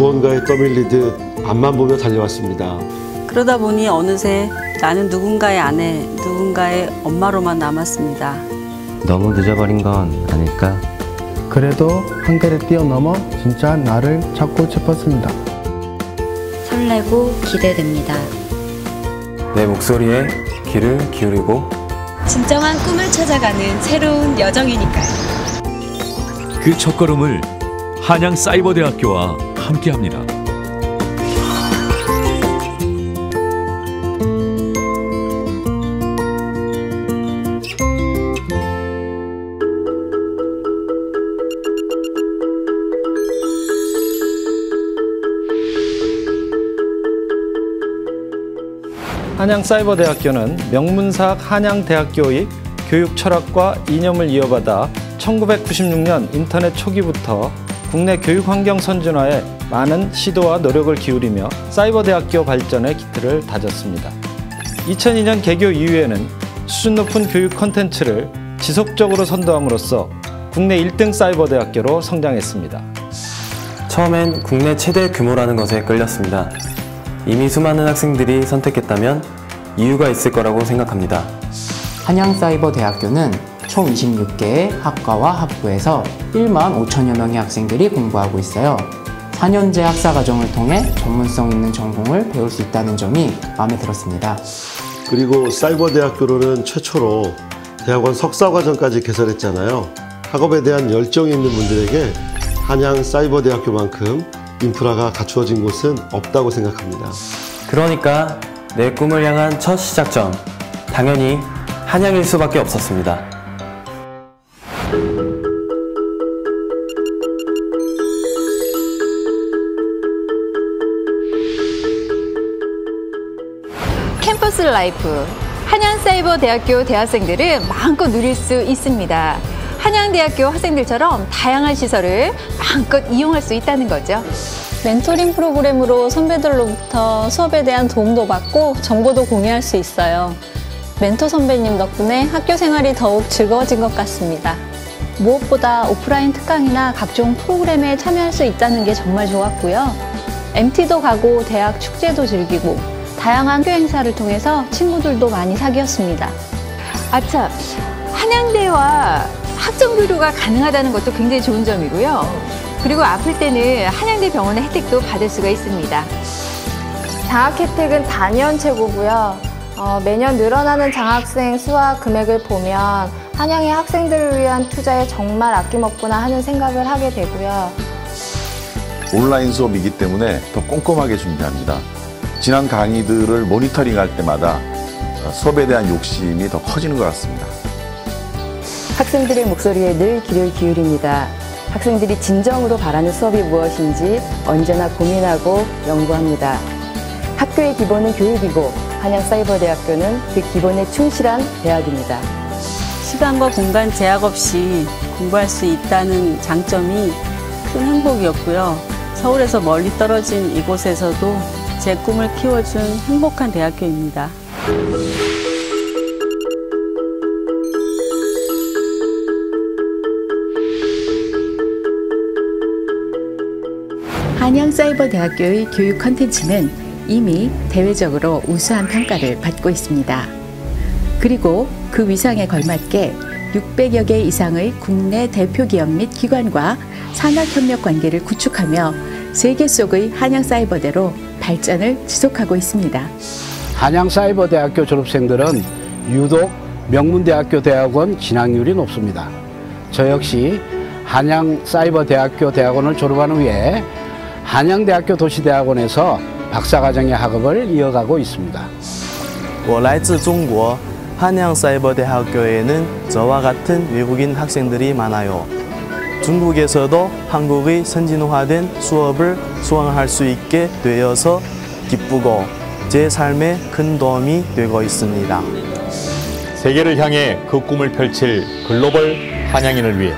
바다에 떠밀리듯 앞만 보며 달려왔습니다. 그러다 보니 어느새 나는 누군가의 아내, 누군가의 엄마로만 남았습니다. 너무 늦어버린 건 아닐까? 그래도 한계를 뛰어넘어 진짜 나를 찾고 싶었습니다. 설레고 기대됩니다. 내 목소리에 귀를 기울이고 진정한 꿈을 찾아가는 새로운 여정이니까요. 그 첫걸음을 한양 사이버대학교와 함께합니다. 한양사이버대학교는 명문사학 한양대학교의 교육 철학과 이념을 이어받아 1996년 인터넷 초기부터 국내 교육 환경 선진화에 많은 시도와 노력을 기울이며 사이버대학교 발전의 기틀을 다졌습니다. 2002년 개교 이후에는 수준 높은 교육 컨텐츠를 지속적으로 선도함으로써 국내 1등 사이버대학교로 성장했습니다. 처음엔 국내 최대 규모라는 것에 끌렸습니다. 이미 수많은 학생들이 선택했다면 이유가 있을 거라고 생각합니다. 한양사이버대학교는 총 26개의 학과와 학부에서 1만 5천여 명의 학생들이 공부하고 있어요. 4년제 학사 과정을 통해 전문성 있는 전공을 배울 수 있다는 점이 마음에 들었습니다. 그리고 사이버대학교로는 최초로 대학원 석사과정까지 개설했잖아요. 학업에 대한 열정이 있는 분들에게 한양 사이버대학교만큼 인프라가 갖추어진 곳은 없다고 생각합니다. 그러니까 내 꿈을 향한 첫 시작점, 당연히 한양일 수밖에 없었습니다. 캠퍼스 라이프 한양사이버대학교 대학생들은 마음껏 누릴 수 있습니다. 한양대학교 학생들처럼 다양한 시설을 마음껏 이용할 수 있다는 거죠. 멘토링 프로그램으로 선배들로부터 수업에 대한 도움도 받고 정보도 공유할 수 있어요. 멘토 선배님 덕분에 학교 생활이 더욱 즐거워진 것 같습니다. 무엇보다 오프라인 특강이나 각종 프로그램에 참여할 수 있다는 게 정말 좋았고요. MT도 가고 대학 축제도 즐기고 다양한 학교 행사를 통해서 친구들도 많이 사귀었습니다. 아차, 한양대와 학점 교류가 가능하다는 것도 굉장히 좋은 점이고요. 그리고 아플 때는 한양대 병원의 혜택도 받을 수가 있습니다. 장학 혜택은 단연 최고고요. 어, 매년 늘어나는 장학생 수와 금액을 보면 한양의 학생들을 위한 투자에 정말 아낌없구나 하는 생각을 하게 되고요. 온라인 수업이기 때문에 더 꼼꼼하게 준비합니다. 지난 강의들을 모니터링할 때마다 수업에 대한 욕심이 더 커지는 것 같습니다. 학생들의 목소리에 늘 귀를 기울입니다. 학생들이 진정으로 바라는 수업이 무엇인지 언제나 고민하고 연구합니다. 학교의 기본은 교육이고 한양사이버대학교는 그 기본에 충실한 대학입니다. 시간과 공간 제약 없이 공부할 수 있다는 장점이 큰 행복이었고요. 서울에서 멀리 떨어진 이곳에서도 제 꿈을 키워준 행복한 대학교입니다. 한양사이버대학교의 교육 컨텐츠는 이미 대외적으로 우수한 평가를 받고 있습니다. 그리고 그 위상에 걸맞게 600여 개 이상의 국내 대표 기업 및 기관과 산학협력 관계를 구축하며 세계 속의 한양사이버대로 발전을 지속하고 있습니다. 한양사이버대학교 졸업생들은 유독 명문대학교 대학원 진학률이 높습니다. 저 역시 한양사이버대학교 대학원을 졸업한 후에 한양대학교 도시대학원에서 박사과정의 학업을 이어가고 있습니다. 我来自中国 한양사이버대학교에는 저와 같은 외국인 학생들이 많아요. 중국에서도 한국의 선진화된 수업을 수강할 수 있게 되어서 기쁘고 제 삶에 큰 도움이 되고 있습니다. 세계를 향해 그 꿈을 펼칠 글로벌 한양인을 위해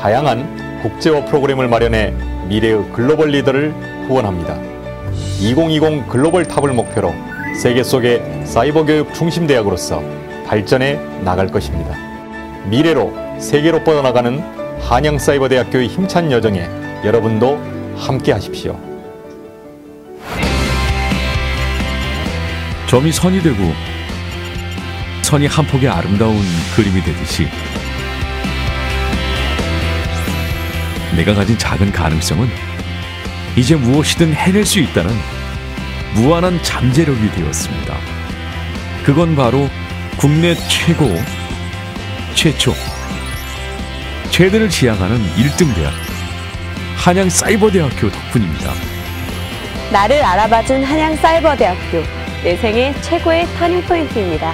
다양한 국제화 프로그램을 마련해 미래의 글로벌 리더를 후원합니다. 2020 글로벌 탑을 목표로 세계 속의 사이버 교육 중심 대학으로서 발전해 나갈 것입니다. 미래로 세계로 뻗어나가는 한양사이버대학교의 힘찬 여정에 여러분도 함께 하십시오. 점이 선이 되고 선이 한 폭의 아름다운 그림이 되듯이 내가 가진 작은 가능성은 이제 무엇이든 해낼 수 있다는 무한한 잠재력이 되었습니다. 그건 바로 국내 최고, 최초 최대를 지향하는 1등 대학, 한양 사이버대학교 덕분입니다. 나를 알아봐준 한양 사이버대학교 내 생애 최고의 터닝 포인트입니다.